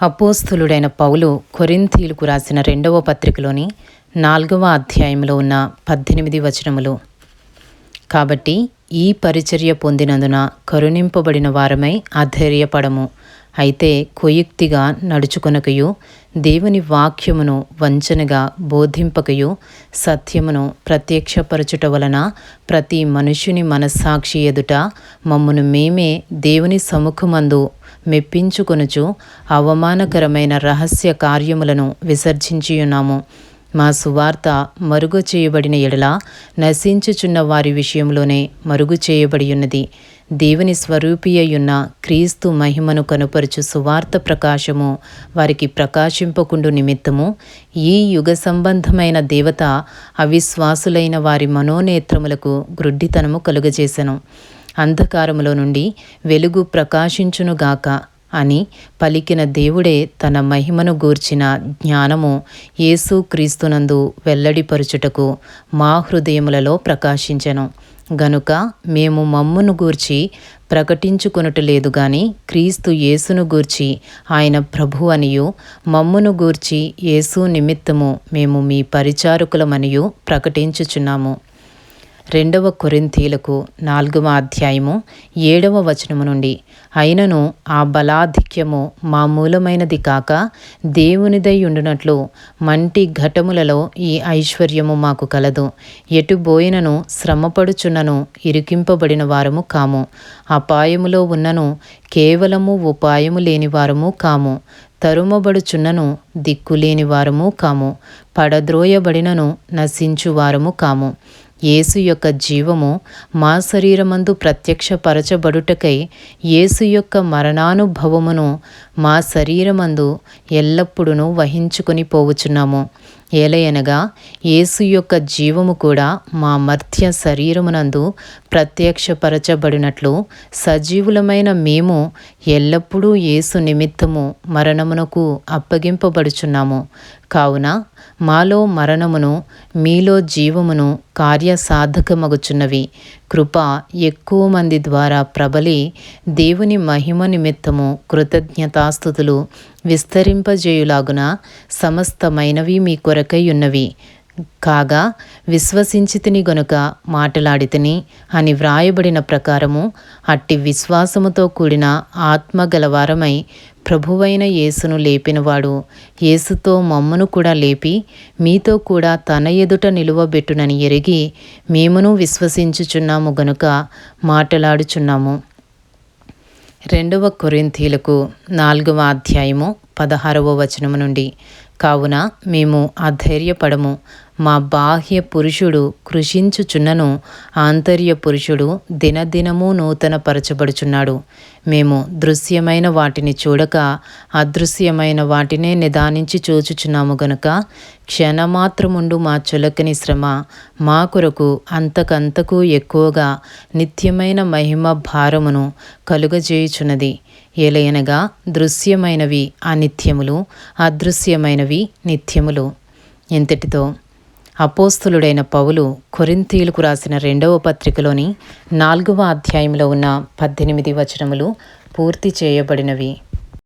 అపోస్థులుడైన పౌలు కొరింథీలకు రాసిన రెండవ పత్రికలోని నాలుగవ అధ్యాయంలో ఉన్న పద్దెనిమిది వచనములు. కాబట్టి ఈ పరిచర్య పొందినందున కరుణింపబడిన వారమై ఆధైర్యపడము అయితే కుయుక్తిగా నడుచుకొనకయు దేవుని వాక్యమును వంచనగా బోధింపకయు సత్యమును ప్రత్యక్షపరచుట వలన ప్రతి మనుషుని మనస్సాక్షి ఎదుట మమ్మను మేమే దేవుని సముఖమందు మెప్పించుకొనుచు అవమానకరమైన రహస్య కార్యములను విసర్జించియున్నాము. మా సువార్త మరుగు చేయబడిన ఎడల నశించుచున్న వారి విషయంలోనే మరుగు చేయబడి ఉన్నది దేవుని స్వరూపియ్యున్న క్రీస్తు మహిమను కనుపరుచు సువార్త ప్రకాశము వారికి ప్రకాశింపకుండు నిమిత్తము ఈ యుగ సంబంధమైన దేవత అవిశ్వాసులైన వారి మనోనేత్రములకు గ్రుడ్డితనము కలుగజేశను అంధకారములో నుండి వెలుగు ప్రకాశించునుగాక అని పలికిన దేవుడే తన మహిమను గూర్చిన జ్ఞానము యేసు క్రీస్తునందు వెల్లడిపరుచుటకు మా హృదయములలో ప్రకాశించెను. గనుక మేము మమ్మును గూర్చి ప్రకటించుకొనుటలేదు గాని క్రీస్తు యేసును గూర్చి ఆయన ప్రభు అనియు మమ్మును గూర్చి యేసు నిమిత్తము మేము మీ పరిచారకులమనియు ప్రకటించుచున్నాము. రెండవ కొరింథీలకు నాలుగవ అధ్యాయము ఏడవ వచనము నుండి. అయినను ఆ బలాధిక్యము మామూలమైనది కాక దేవునిదై ఉండునట్లు మంటి ఘటములలో ఈ ఐశ్వర్యము మాకు కలదు. ఎటుబోయినను శ్రమపడుచున్నను ఇరికింపబడిన వారము కాము. అపాయములో ఉన్నను కేవలము ఉపాయము లేని వారము కాము. తరుమబడుచున్నను దిక్కులేని వారము కాము. పడద్రోయబడినను నశించువారము కాము. యేసు యొక్క జీవము మా శరీరమందు ప్రత్యక్షపరచబడుటకై యేసు యొక్క మరణానుభవమును మా శరీరమందు ఎల్లప్పుడూ వహించుకొని పోవుచున్నాము. ఏలయనగా యేసు యొక్క జీవము కూడా మా మధ్య శరీరమునందు ప్రత్యక్షపరచబడినట్లు సజీవులమైన మేము ఎల్లప్పుడూ యేసు నిమిత్తము మరణమునకు అప్పగింపబడుచున్నాము. కావున మాలో మరణమును మీలో జీవమును కార్యసాధకమగుచున్నవి. కృప ఎక్కువ మంది ద్వారా ప్రబలి దేవుని మహిమ నిమిత్తము కృతజ్ఞతాస్థుతులు విస్తరింపజేయులాగున సమస్తమైనవి మీ కొరకై ఉన్నవి కాగా విశ్వసించితిని గనుక మాటలాడితిని అని వ్రాయబడిన ప్రకారము అట్టి విశ్వాసముతో కూడిన ఆత్మ గలవారమై ప్రభువైన యేసును లేపినవాడు యేసుతో మమ్మను కూడా లేపి మీతో కూడా తన ఎదుట నిలువబెట్టునని ఎరిగి మేమును విశ్వసించుచున్నాము గనుక మాటలాడుచున్నాము. రెండవ కొరింథీలకు నాలుగవ అధ్యాయము పదహారవ వచనము నుండి. కావున మేము అధైర్యపడము మా బాహ్య పురుషుడు కృషించుచున్నను ఆంతర్య పురుషుడు దినదినము నూతన పరచబడుచున్నాడు మేము దృశ్యమైన వాటిని చూడక అదృశ్యమైన వాటినే నిదానించి చూచుచున్నాము గనుక క్షణమాత్రముండు మా చులకని శ్రమ మా కొరకు అంతకంతకు ఎక్కువగా నిత్యమైన మహిమ భారమును కలుగజేయుచున్నది. ఏలయనగా దృశ్యమైనవి అనిత్యములు అదృశ్యమైనవి నిత్యములు. ఎంతటితో అపోస్తులుడైన పౌలు కొరింతీలకు రాసిన రెండవ పత్రికలోని నాలుగవ అధ్యాయంలో ఉన్న పద్దెనిమిది వచనములు పూర్తి చేయబడినవి.